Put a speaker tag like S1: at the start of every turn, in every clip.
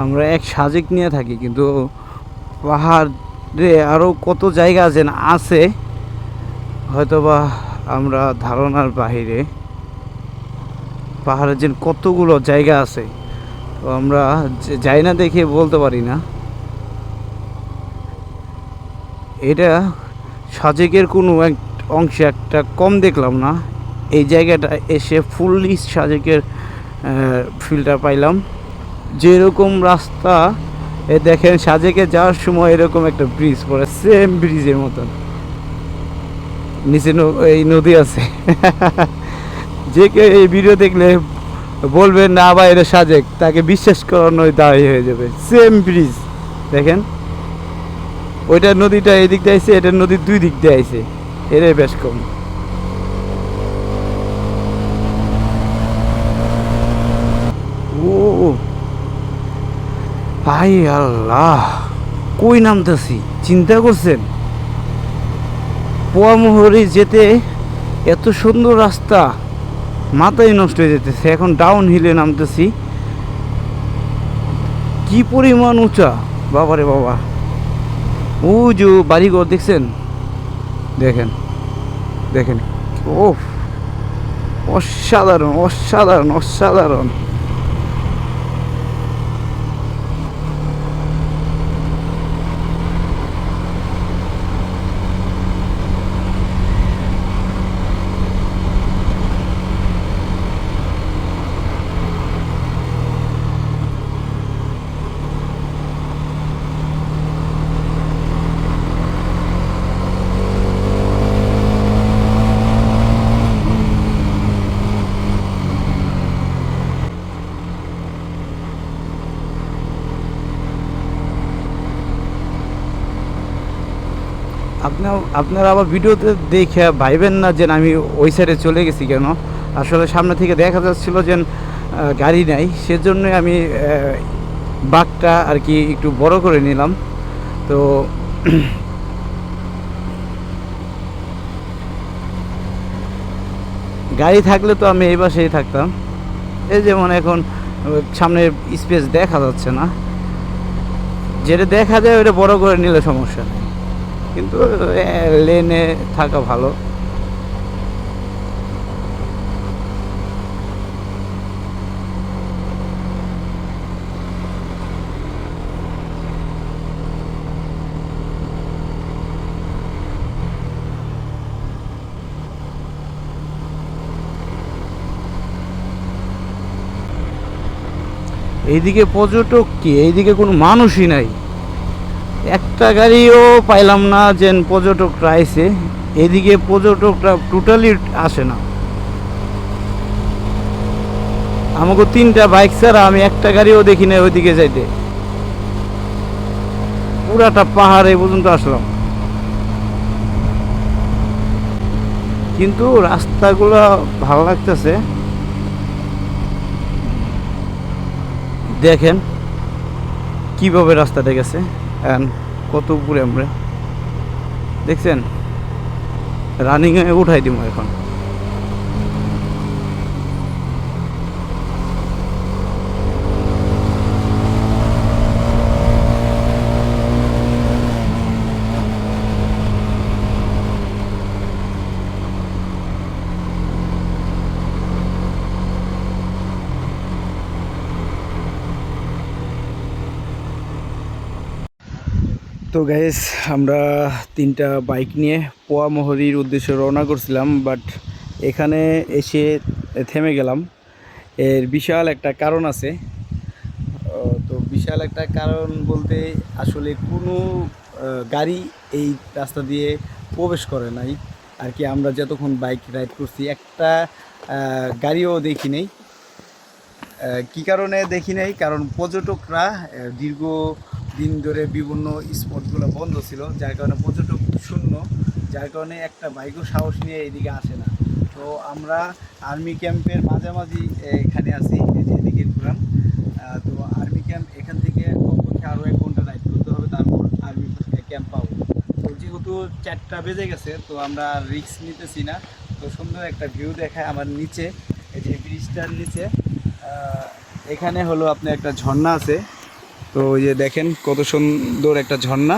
S1: আমরা এক সাজেক নিয়ে থাকি, কিন্তু পাহাড়ে আরও কত জায়গা আছে না আছে, হয়তোবা আমরা ধারণার বাহিরে পাহাড়ের যে কতগুলো জায়গা আছে, তো আমরা যাই না দেখে বলতে পারি না। এটা সাজেকের কোনো এক অংশে একটা কম দেখলাম না, এই জায়গাটা এসে ফুললি সাজেকের ফিল্টার পাইলাম। যেরকম রাস্তা, এ দেখেন সাজেকে যাওয়ার সময় এরকম একটা ব্রিজ পড়ে সেম ব্রিজের মতন। নিচে এই নদী আছে। যে কেউ এই ভিডিও দেখলে বলবেন না বা এটা সাজেক। তাকে বিশ্বাস করানোই দাঁড়িয়ে হয়ে যাবে। সেম ব্রিজ দেখেন? ওইটা নদীটা এই দিক দিয়ে এটা নদীর দুই দিক দিয়ে আইছে। এটাই বেশ কম। ও। হাই আল্লাহ, কই নামতেছি? চিন্তা করছেন? পোয়া পোয়ামোহরি যেতে এত সুন্দর রাস্তা, মাথায় নষ্ট হয়ে যেতেছে, এখন ডাউন হিলে নামতেছি। কি পরিমাণ উঁচা? বাবারে বাবা। ও যে বাড়িঘর দেখছেন? দেখেন দেখেন। ও অসাধারণ অসাধারণ অসাধারণ। আপনার আপনারা আবার ভিডিওতে দেখে ভাইবেন না যে আমি ওই সাইডে চলে গেছি কেন? আসলে সামনে থেকে দেখা যাচ্ছিল যে গাড়ি নাই সেজন্যই আমি বাঘটা আর কি একটু বড় করে নিলাম। তো গাড়ি থাকলে তো আমি এই পাশেই থাকতাম। এই যেমন এখন আহ, সামনে স্পেস দেখা যাচ্ছে না। যেটা দেখা যায় ওটা বড় করে নিলে সমস্যা নেই। কিন্তু লেনে থাকা ভালো। এইদিকে পর্যটক কি? এইদিকে কোনো মানুষই নাই। একটা গাড়িও পাইলাম না যে পর্যটকরা আইছে। এদিকে পর্যটকরা টোটালি আসে না। আমাকে তিনটা বাইক ছাড়া আমি একটা গাড়িও দেখি না ওইদিকে যাইতে। পুরাটা পাহাড় এই পর্যন্ত আসলাম। কিন্তু রাস্তাগুলো ভালো লাগতেছে। দেখেন, কীভাবে রাস্তাটা গেছে। কত উপরে আমরা? দেখছেন? রানিংয়ে উঠাই দিব এখন। তো গাইস আমরা তিনটা বাইক নিয়ে পোয়া পোয়ামোহরির উদ্দেশ্যে রওনা করছিলাম বাট এখানে এসে থেমে গেলাম। এর বিশাল একটা কারণ আছে। তো বিশাল একটা কারণ বলতে আসলে কোনো গাড়ি এই রাস্তা দিয়ে প্রবেশ করে নাই। আর কি আমরা যতক্ষণ বাইক রাইড করছি, একটা গাড়িও দেখি নেই। কী কারণে দেখি নাই? কারণ পর্যটকরা দীর্ঘ দিন ধরে বিভিন্ন স্পটগুলো বন্ধ ছিল, যার কারণে পর্যটক শূন্য, যার কারণে একটা বাইকও সাহস নিয়ে এদিকে আসে না। তো আমরা আর্মি ক্যাম্পের মাঝামাঝি এখানে আছি এদিকে ঘুরান। তো আর্মি ক্যাম্প এখান থেকে কমপক্ষে আরও এক ঘণ্টা রাইড করতে হবে, তারপর আর্মি ক্যাম্প পাবো। তো যেহেতু চারটা বেজে গেছে, তো আমরা রিস্ক নিতেছি না। তো সুন্দর একটা ভিউ দেখায় আমার নিচে, এই যে ব্রিজটার নিচে। এখানে হলো আপনার একটা ঝর্ণা আছে তো ওই যে দেখেন কত সুন্দর একটা ঝর্ণা।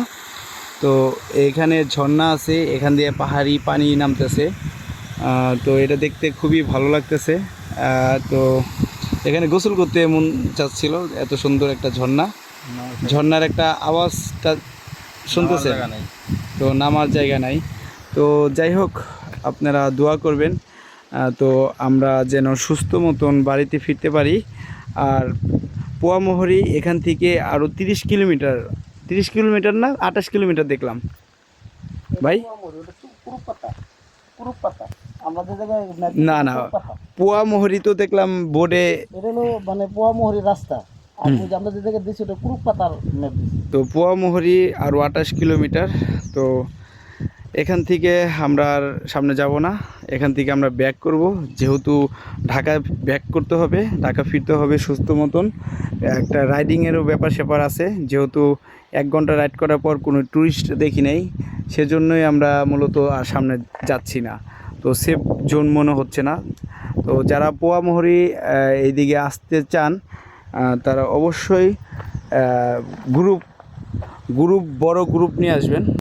S1: তো এখানে ঝর্ণা আছে এখান দিয়ে পাহাড়ি পানি নামতেছে। তো এটা দেখতে খুবই ভালো লাগতেছে। তো এখানে গোসল করতে এমন চাচ্ছিল এত সুন্দর একটা ঝর্ণা। ঝর্ণার একটা আওয়াজটা শুনতেছে। তো নামার জায়গা নাই। তো যাই হোক আপনারা দোয়া করবেন। তো আমরা যেন সুস্থ মতন বাড়িতে ফিরতে পারি। আর পোয়ামোহরি এখান থেকে আরও তিরিশ কিলোমিটার তিরিশ কিলোমিটার না আঠাশ কিলোমিটার দেখলাম। ভাই? না, না। পোয়ামোহরি তো দেখলাম বোর্ডে
S2: মানে পোয়ামোহরি রাস্তা।
S1: তো পোয়ামোহরি আরও আঠাশ কিলোমিটার তো এখান থেকে আমরা আর সামনে যাব না। এখান থেকে আমরা ব্যাক করব। যেহেতু ঢাকা ব্যাক করতে হবে, ঢাকা ফিরতে হবে সুস্থ মতন। একটা রাইডিংয়েরও ব্যাপার স্যাপার আছে। যেহেতু এক ঘণ্টা রাইড করার পর কোনো ট্যুরিস্ট দেখি নেই, সেজন্যই আমরা মূলত আর সামনে যাচ্ছি না। তো সেফ জোন মনে হচ্ছে না। তো যারা পোয়ামোহরি এইদিকে আসতে চান তারা অবশ্যই গ্রুপ গ্রুপ বড় গ্রুপ নিয়ে আসবেন।